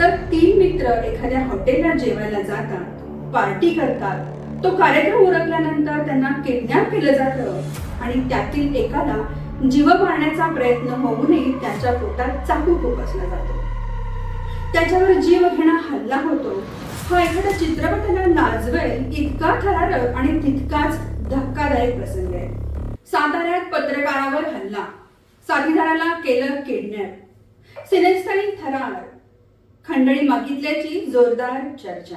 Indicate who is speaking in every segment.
Speaker 1: तर तीन मित्र एखाद्या हॉटेलला जेवायला जातात पार्टी करतात. तो कार्यक्रम उरकल्यानंतर त्यांना किडनॅप केलं जातं आणि त्यातील एकाला जीव मारण्याचा प्रयत्न होऊनही त्याच्या पोटात चाकू खुपसला जातो. त्याच्यावर जीव घेणा हल्ला होतो. हा एखाद्या चित्रपटाला लाजवेल इतका थरारक आणि तितकाच धक्कादायक प्रसंग आहे. साताऱ्यात पत्रकारावर हल्ला. साथीदाराला केलं किडनॅप. सिनेस्थळी थरार. खंडणी मागितल्याची जोरदार चर्चा.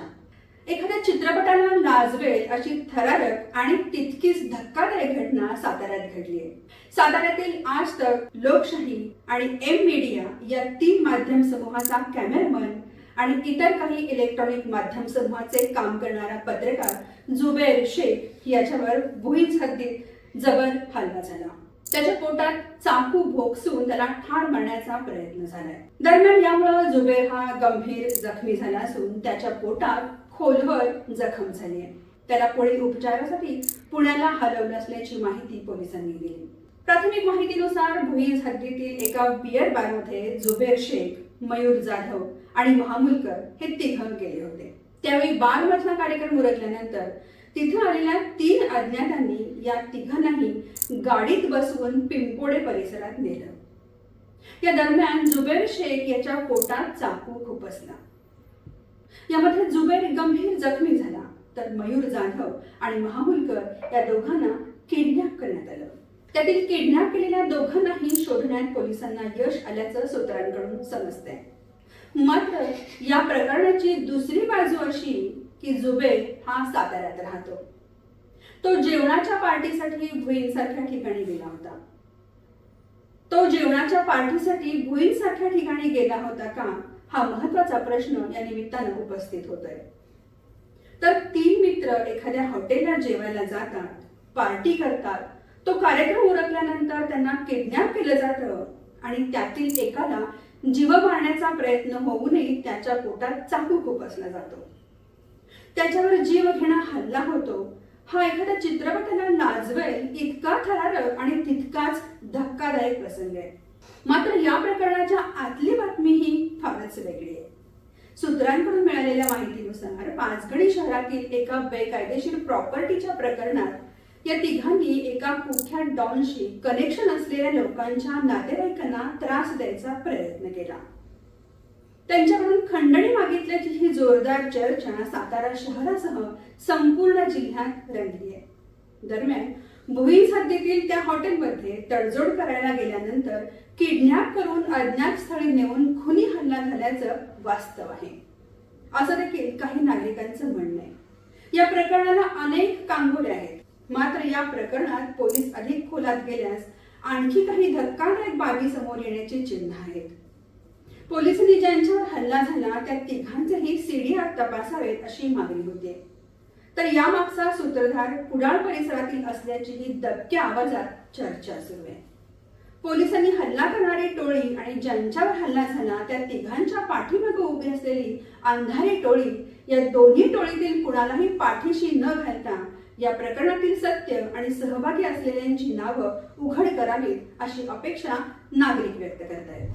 Speaker 1: एखाद्या चित्रपटाला नाजवेल अशी थरारक आणि तितकीच धक्कादायक घटना साताऱ्यात घडली आहे. साताऱ्यातील आज तक लोकशाही आणि एम मीडिया या तीन माध्यम समूहाचा कॅमेरामन आणि इतर काही इलेक्ट्रॉनिक माध्यम समूहाचे काम करणारा पत्रकार जुबेर शेख याच्यावर भुईच हद्दीत जबर हल्ला झाला. त्याच्या पोटात चाकू भोगसून त्याला ठार मारण्याचा प्रयत्न झालाय. दरम्यान यामुळे जुबेर हा गंभीर जखमी झाला असून त्याच्या पोटात खोलवर जखम झाली आहे. त्याला पुढील उपचारासाठी पुण्याला हलवलं असल्याची माहिती पोलिसांनी दिली. प्राथमिक माहितीनुसार भुईज हद्दीतील एका बियर बारमध्ये जुबेर शेख मयूर जाधव आणि महामुलकर हे तिघं गेले होते. त्यावेळी बारमधला कार्यक्रम उरकल्यानंतर तिथं आलेल्या तीन अज्ञातांनी या तिघांनाही गाडीत बसवून पिंपोडे परिसरात नेलं. या दरम्यान जुबेर शेख याच्या पोटात चाकू खुपसला यामध्ये जुबेर गंभीर जखमी झाला तर मयूर जाधव आणि महामुलकर या दोघांना किडनॅप करण्यात आलं. त्यातील किडनॅप केलेल्या दोघांनाही शोधण्यात पोलिसांना यश आल्याचं सूत्रांकडून समजतंय. मात्र या प्रकरणाची दुसरी बाजू अशी की जुबेर हा साताऱ्यात राहतो. तो जेवणाच्या पार्टीसाठी भुईंसारख्या ठिकाणी गेला होता. तो जेवणाच्या पार्टीसाठी भुईंसारख्या ठिकाणी गेला होता का हा महत्त्वाचा प्रश्न या निमित्तानं उपस्थित होतोय. तर तीन मित्र एखाद्या हॉटेलला जेवायला जातात पार्टी करतात तो कार्यक्रम उरकल्यानंतर त्यांना किडनॅप केलं जातं आणि त्यातील एकाला जीव मारण्याचा प्रयत्न होऊनही त्याच्या पोटात चाकू खुपसला जातो. त्याच्यावर जीव घेणा हल्ला होतो. हा एखाद्या चित्रपटाला लाजवेल इतका थरारक आणि तितकाच धक्कादायक प्रसंग आहे. मात्र या प्रकरणाच्या आतली बातमी ही फारच वेगळी आहे. सूत्रांकडून मिळालेल्या माहितीनुसार पाचगणी शहरातील एका बेकायदेशीर प्रॉपर्टीच्या प्रकरणात या तिघांनी एका कुख्यात डॉनशी कनेक्शन असलेल्या लोकांच्या नातेवाईकांना त्रास द्यायचा प्रयत्न केला. त्यांच्याकडून खंडणी मागितल्याची ही जोरदार चर्चा सातारा शहरासह संपूर्ण जिल्ह्यात रंगली आहे. दरम्यान भुईंज हद्दीतील त्या हॉटेलमध्ये तडजोड करायला गेल्यानंतर किडनॅप करून अज्ञात स्थळी नेऊन खुनी हल्ला झाल्याचं वास्तव आहे. असं देखील काही नागरिकांचं म्हणणं आहे. या प्रकरणाला अनेक कांगोरे आहेत. मात्र या प्रकरणात पोलीस अधिक खोलात गेल्यास आणखी काही धक्कादायक बाबी समोर येण्याची चिन्ह आहेत. पोलिसांनी ज्यांच्यावर हल्ला झाला त्या तिघांचेही सीडीआर तपासावेत अशी मागणी होती. तर यामागचा सूत्रधार कुडाळ परिसरातील असल्याचीही दबक्या आवाजात चर्चा सुरू आहे. पोलिसांनी हल्ला करणारी टोळी आणि ज्यांच्यावर हल्ला झाला त्या तिघांच्या पाठीमागे उभी असलेली अंधारी टोळी या दोन्ही टोळीतील कुणालाही पाठीशी न घालता या प्रकरणातील सत्य आणि सहभागी असलेल्यांची नावं उघड करावीत अशी अपेक्षा नागरिक व्यक्त करत आहेत